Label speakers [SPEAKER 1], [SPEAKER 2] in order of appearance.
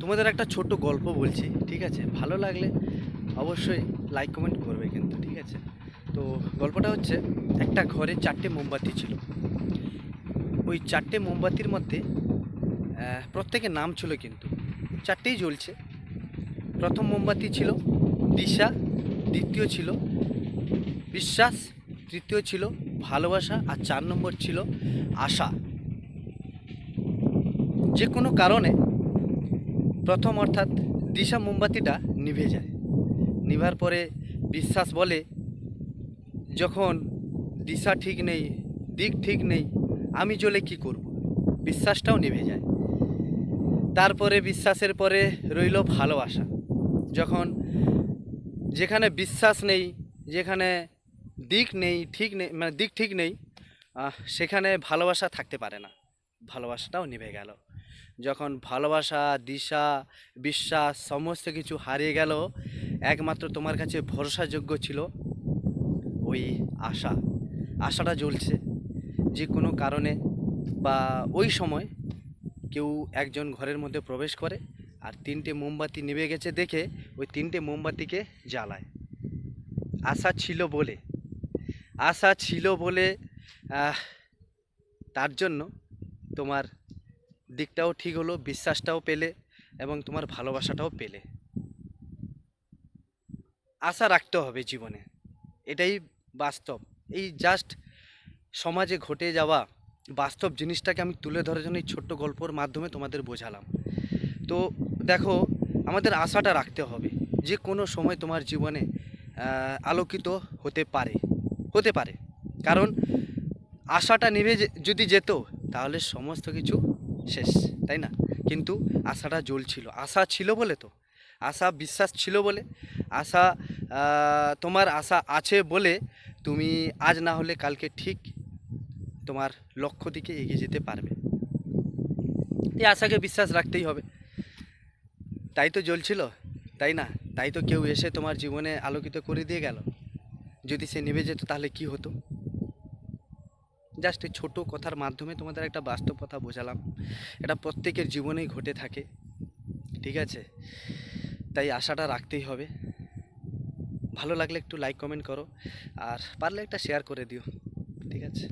[SPEAKER 1] তোমাদের একটা ছোট্ট গল্প বলছি, ঠিক আছে? ভালো লাগলে অবশ্যই লাইক কমেন্ট করবে কিন্তু, ঠিক আছে? তো গল্পটা হচ্ছে, একটা ঘরে চারটে মোমবাতি ছিল। ওই চারটে মোমবাতির মধ্যে প্রত্যেকের নাম ছিল কিন্তু। চারটেই জ্বলছে। প্রথম মোমবাতি ছিল দিশা, দ্বিতীয় ছিল বিশ্বাস, তৃতীয় ছিল ভালোবাসা, আর চার নম্বর ছিল আশা। যে কোনো কারণে প্রথম অর্থাৎ দিশা মোমবাতিটা নিভে যায়। নিভার পরে বিশ্বাস বলে, যখন দিশা ঠিক নেই, দিক ঠিক নেই, আমি জ্বলে কি করব? বিশ্বাসটাও নিভে যায়। তারপরে বিশ্বাসের পরে রইল ভালোবাসা। যখন যেখানে বিশ্বাস নেই, যেখানে দিক নেই, ঠিক নেই মানে দিক ঠিক নেই সেখানে ভালোবাসা থাকতে পারে না। ভালোবাসাটাও নিভে গেল। যখন ভালোবাসা, দিশা, বিশ্বাস সমস্ত কিছু হারিয়ে গেল, একমাত্র তোমার কাছে ভরসাযোগ্য ছিল ওই আশা। আশাটা জ্বলছে যে কোনো কারণে বা ওই সময় কেউ একজন ঘরের মধ্যে প্রবেশ করে আর তিনটে মোমবাতি নিভে গেছে দেখে ওই তিনটে মোমবাতিকে জ্বালায়। আশা ছিল বলে। আশা ছিল বলে তার জন্য তোমার দিকটাও ঠিক হলো, বিশ্বাসটাও পেলে এবং তোমার ভালোবাসাটাও পেলে। আশা রাখতে হবে জীবনে। এটাই বাস্তব। এই জাস্ট সমাজে ঘটে যাওয়া বাস্তব জিনিসটাকে আমি তুলে ধরার জন্য এই ছোট্ট গল্পর মাধ্যমে তোমাদের বোঝালাম। তো দেখো, আমাদের আশাটা রাখতে হবে যে কোনো সময় তোমার জীবনে আলোকিত হতে পারে। হতে পারে। কারণ আশাটা নেমে যদি যেত তাহলে সমস্ত কিছু শেষ, তাই না? কিন্তু আশাটা জ্বলছিল। আশা ছিল বলে তো? আশা বিশ্বাস ছিল বলে? আশা তোমার আশা আছে বলে তুমি আজ না হলে কালকে ঠিক তোমার লক্ষ্য দিকে এগিয়ে যেতে পারবে। এই আশাকে বিশ্বাস রাখতেই হবে। তাই তো জ্বলছিল, তাই না? তাই তো কেউ এসে তোমার জীবনে আলোকিত করে দিয়ে গেল। যদি সে নেমে যেত তাহলে কি হতো? জাস্ট এই ছোটো কথার মাধ্যমে তোমাদের একটা বাস্তব কথা বোঝালাম। এটা প্রত্যেকের জীবনেই ঘটে থাকে, ঠিক আছে? তাই আশাটা রাখতেই হবে। ভালো লাগলে একটু লাইক কমেন্ট করো, আর পারলে একটা শেয়ার করে দিও, ঠিক আছে?